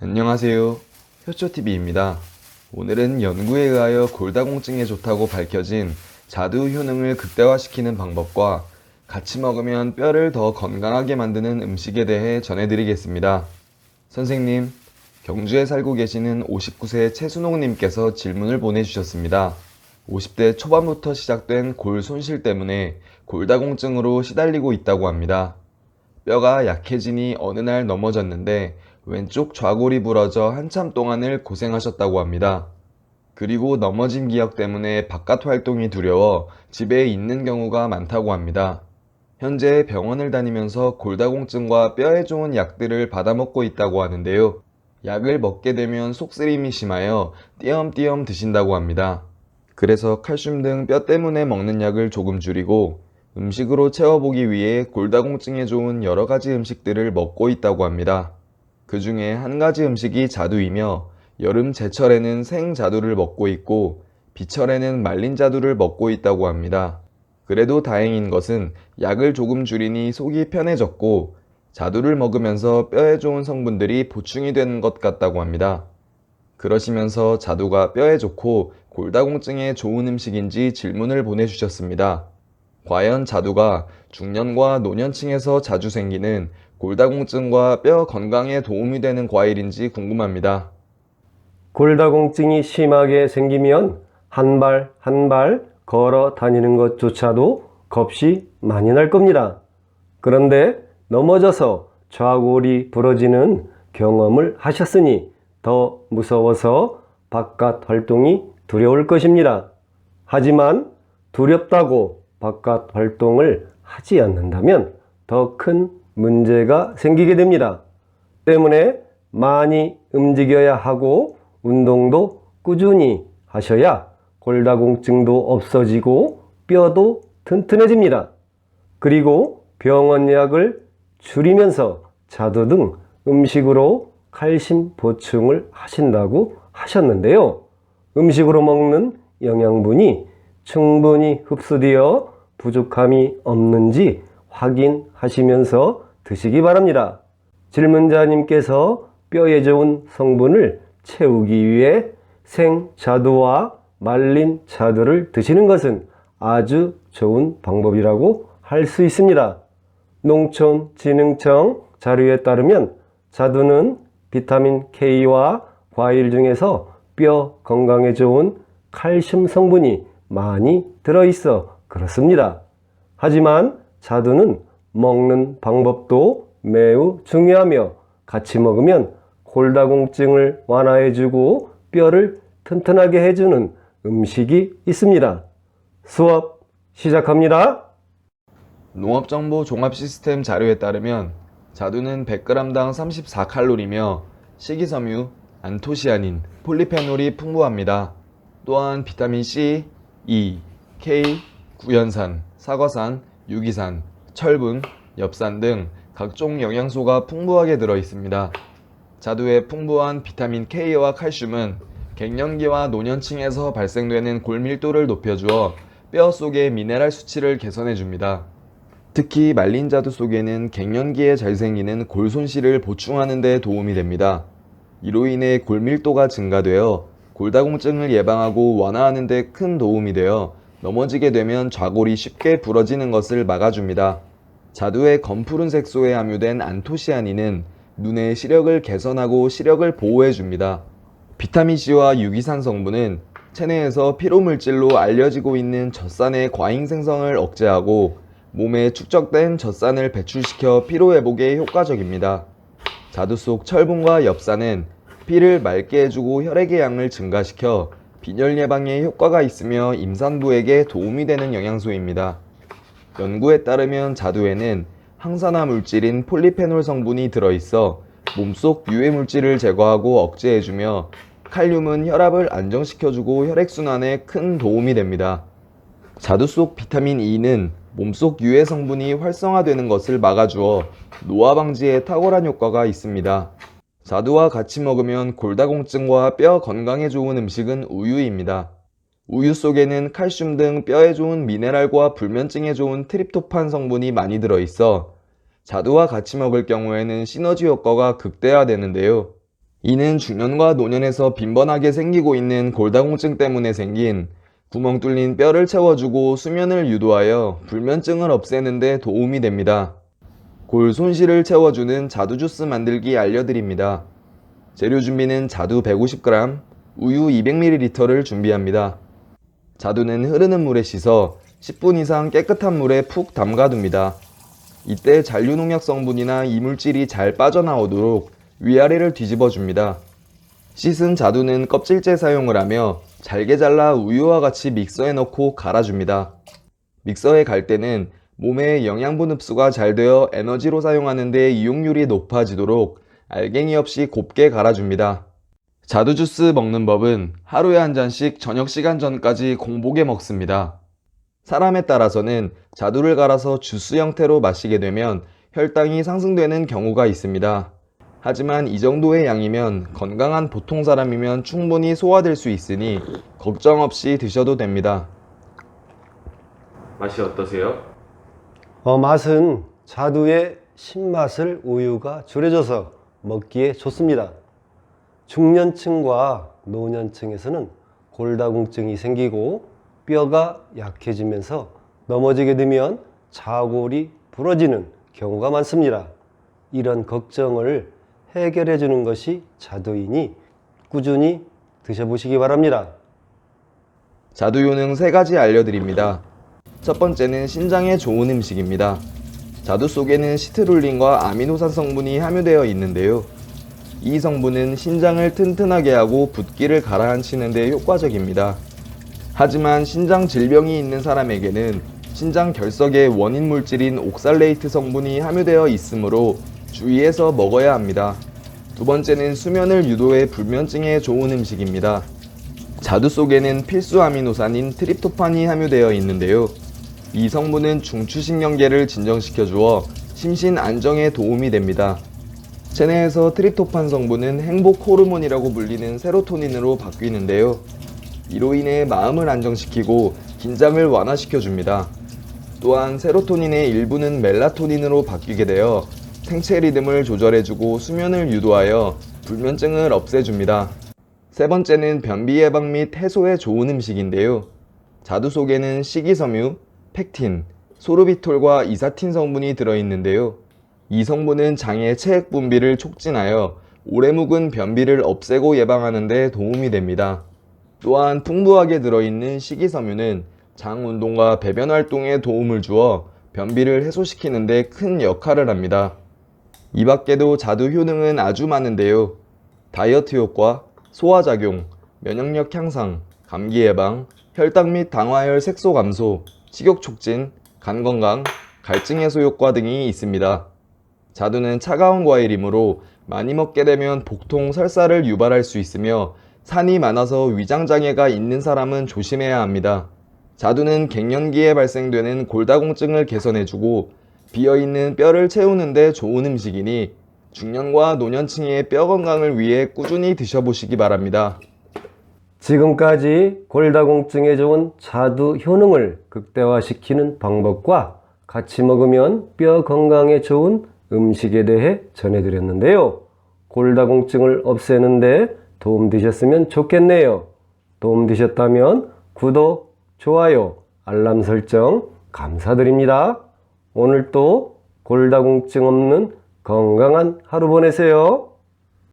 안녕하세요. 효초TV입니다. 오늘은 연구에 의하여 골다공증에 좋다고 밝혀진 자두 효능을 극대화시키는 방법과 같이 먹으면 뼈를 더 건강하게 만드는 음식에 대해 전해드리겠습니다. 선생님, 경주에 살고 계시는 59세 최순옥님께서 질문을 보내주셨습니다. 50대 초반부터 시작된 골 손실 때문에 골다공증으로 시달리고 있다고 합니다. 뼈가 약해지니 어느 날 넘어졌는데 왼쪽 좌골이 부러져 한참 동안을 고생하셨다고 합니다. 그리고 넘어진 기억 때문에 바깥 활동이 두려워 집에 있는 경우가 많다고 합니다. 현재 병원을 다니면서 골다공증과 뼈에 좋은 약들을 받아먹고 있다고 하는데요. 약을 먹게 되면 속쓰림이 심하여 띄엄띄엄 드신다고 합니다. 그래서 칼슘 등 뼈 때문에 먹는 약을 조금 줄이고 음식으로 채워보기 위해 골다공증에 좋은 여러 가지 음식들을 먹고 있다고 합니다. 그 중에 한 가지 음식이 자두이며 여름 제철에는 생 자두를 먹고 있고 비철에는 말린 자두를 먹고 있다고 합니다. 그래도 다행인 것은 약을 조금 줄이니 속이 편해졌고 자두를 먹으면서 뼈에 좋은 성분들이 보충이 되는 것 같다고 합니다. 그러시면서 자두가 뼈에 좋고 골다공증에 좋은 음식인지 질문을 보내주셨습니다. 과연 자두가 중년과 노년층에서 자주 생기는 골다공증과 뼈 건강에 도움이 되는 과일인지 궁금합니다. 골다공증이 심하게 생기면 한 발 한 발 걸어 다니는 것조차도 겁이 많이 날 겁니다. 그런데 넘어져서 좌골이 부러지는 경험을 하셨으니 더 무서워서 바깥 활동이 두려울 것입니다. 하지만 두렵다고 바깥 활동을 하지 않는다면 더 큰 문제가 생기게 됩니다. 때문에 많이 움직여야 하고 운동도 꾸준히 하셔야 골다공증도 없어지고 뼈도 튼튼해집니다. 그리고 병원 약을 줄이면서 자두 등 음식으로 칼슘 보충을 하신다고 하셨는데요. 음식으로 먹는 영양분이 충분히 흡수되어 부족함이 없는지 확인하시면서 드시기 바랍니다. 질문자님께서 뼈에 좋은 성분을 채우기 위해 생자두와 말린 자두를 드시는 것은 아주 좋은 방법이라고 할 수 있습니다. 농촌진흥청 자료에 따르면 자두는 비타민 K와 과일 중에서 뼈 건강에 좋은 칼슘 성분이 많이 들어있어 그렇습니다. 하지만 자두는 먹는 방법도 매우 중요하며 같이 먹으면 골다공증을 완화해주고 뼈를 튼튼하게 해주는 음식이 있습니다. 수업 시작합니다. 농업정보 종합시스템 자료에 따르면 자두는 100g당 34칼로리며 식이섬유, 안토시아닌, 폴리페놀이 풍부합니다. 또한 비타민 C, E, K, 구연산, 사과산, 유기산, 철분, 엽산 등 각종 영양소가 풍부하게 들어 있습니다. 자두의 풍부한 비타민 K와 칼슘은 갱년기와 노년층에서 발생되는 골밀도를 높여주어 뼈 속의 미네랄 수치를 개선해 줍니다. 특히 말린 자두 속에는 갱년기에 잘 생기는 골 손실을 보충하는 데 도움이 됩니다. 이로 인해 골밀도가 증가되어 골다공증을 예방하고 완화하는 데 큰 도움이 되어 넘어지게 되면 좌골이 쉽게 부러지는 것을 막아줍니다. 자두의 검푸른 색소에 함유된 안토시아닌은 눈의 시력을 개선하고 시력을 보호해 줍니다. 비타민C와 유기산 성분은 체내에서 피로물질로 알려지고 있는 젖산의 과잉 생성을 억제하고 몸에 축적된 젖산을 배출시켜 피로회복에 효과적입니다. 자두 속 철분과 엽산은 피를 맑게 해주고 혈액의 양을 증가시켜 빈혈 예방에 효과가 있으며 임산부에게 도움이 되는 영양소입니다. 연구에 따르면 자두에는 항산화 물질인 폴리페놀 성분이 들어있어 몸속 유해 물질을 제거하고 억제해주며 칼륨은 혈압을 안정시켜주고 혈액순환에 큰 도움이 됩니다. 자두 속 비타민 E는 몸속 유해 성분이 활성화되는 것을 막아주어 노화 방지에 탁월한 효과가 있습니다. 자두와 같이 먹으면 골다공증과 뼈 건강에 좋은 음식은 우유입니다. 우유 속에는 칼슘 등 뼈에 좋은 미네랄과 불면증에 좋은 트립토판 성분이 많이 들어있어 자두와 같이 먹을 경우에는 시너지 효과가 극대화되는데요. 이는 중년과 노년에서 빈번하게 생기고 있는 골다공증 때문에 생긴 구멍 뚫린 뼈를 채워주고 수면을 유도하여 불면증을 없애는 데 도움이 됩니다. 골 손실을 채워주는 자두 주스 만들기 알려드립니다. 재료 준비는 자두 150g, 우유 200ml를 준비합니다. 자두는 흐르는 물에 씻어 10분 이상 깨끗한 물에 푹 담가둡니다. 이때 잔류농약 성분이나 이물질이 잘 빠져나오도록 위아래를 뒤집어 줍니다. 씻은 자두는 껍질째 사용을 하며 잘게 잘라 우유와 같이 믹서에 넣고 갈아줍니다. 믹서에 갈 때는 몸의 영양분 흡수가 잘 되어 에너지로 사용하는 데 이용률이 높아지도록 알갱이 없이 곱게 갈아줍니다. 자두 주스 먹는 법은 하루에 한 잔씩 저녁 시간 전까지 공복에 먹습니다. 사람에 따라서는 자두를 갈아서 주스 형태로 마시게 되면 혈당이 상승되는 경우가 있습니다. 하지만 이 정도의 양이면 건강한 보통 사람이면 충분히 소화될 수 있으니 걱정 없이 드셔도 됩니다. 맛이 어떠세요? 어, 맛은 자두의 신맛을 우유가 줄여줘서 먹기에 좋습니다. 중년층과 노년층에서는 골다공증이 생기고 뼈가 약해지면서 넘어지게 되면 자골이 부러지는 경우가 많습니다. 이런 걱정을 해결해 주는 것이 자두이니 꾸준히 드셔보시기 바랍니다. 자두 효능 세 가지 알려드립니다. 첫 번째는 신장에 좋은 음식입니다. 자두 속에는 시트룰린과 아미노산 성분이 함유되어 있는데요. 이 성분은 신장을 튼튼하게 하고 붓기를 가라앉히는 데 효과적입니다. 하지만 신장 질병이 있는 사람에게는 신장 결석의 원인 물질인 옥살레이트 성분이 함유되어 있으므로 주의해서 먹어야 합니다. 두 번째는 수면을 유도해 불면증에 좋은 음식입니다. 자두 속에는 필수 아미노산인 트립토판이 함유되어 있는데요. 이 성분은 중추신경계를 진정시켜 주어 심신 안정에 도움이 됩니다. 체내에서 트립토판 성분은 행복 호르몬이라고 불리는 세로토닌으로 바뀌는데요. 이로 인해 마음을 안정시키고 긴장을 완화시켜 줍니다. 또한 세로토닌의 일부는 멜라토닌으로 바뀌게 되어 생체 리듬을 조절해주고 수면을 유도하여 불면증을 없애줍니다. 세 번째는 변비 예방 및 해소에 좋은 음식인데요. 자두 속에는 식이섬유, 팩틴, 소르비톨과 이사틴 성분이 들어있는데요. 이 성분은 장의 체액 분비를 촉진하여 오래 묵은 변비를 없애고 예방하는 데 도움이 됩니다. 또한 풍부하게 들어있는 식이섬유는 장 운동과 배변 활동에 도움을 주어 변비를 해소시키는 데 큰 역할을 합니다. 이 밖에도 자두 효능은 아주 많은데요. 다이어트 효과, 소화작용, 면역력 향상, 감기 예방, 혈당 및 당화혈 색소 감소, 식욕 촉진, 간 건강, 갈증 해소 효과 등이 있습니다. 자두는 차가운 과일이므로 많이 먹게 되면 복통, 설사를 유발할 수 있으며 산이 많아서 위장장애가 있는 사람은 조심해야 합니다. 자두는 갱년기에 발생되는 골다공증을 개선해주고 비어있는 뼈를 채우는데 좋은 음식이니 중년과 노년층의 뼈 건강을 위해 꾸준히 드셔보시기 바랍니다. 지금까지 골다공증에 좋은 자두 효능을 극대화시키는 방법과 같이 먹으면 뼈 건강에 좋은 음식에 대해 전해드렸는데요. 골다공증을 없애는데 도움 되셨으면 좋겠네요. 도움 되셨다면 구독, 좋아요, 알람 설정 감사드립니다. 오늘도 골다공증 없는 건강한 하루 보내세요.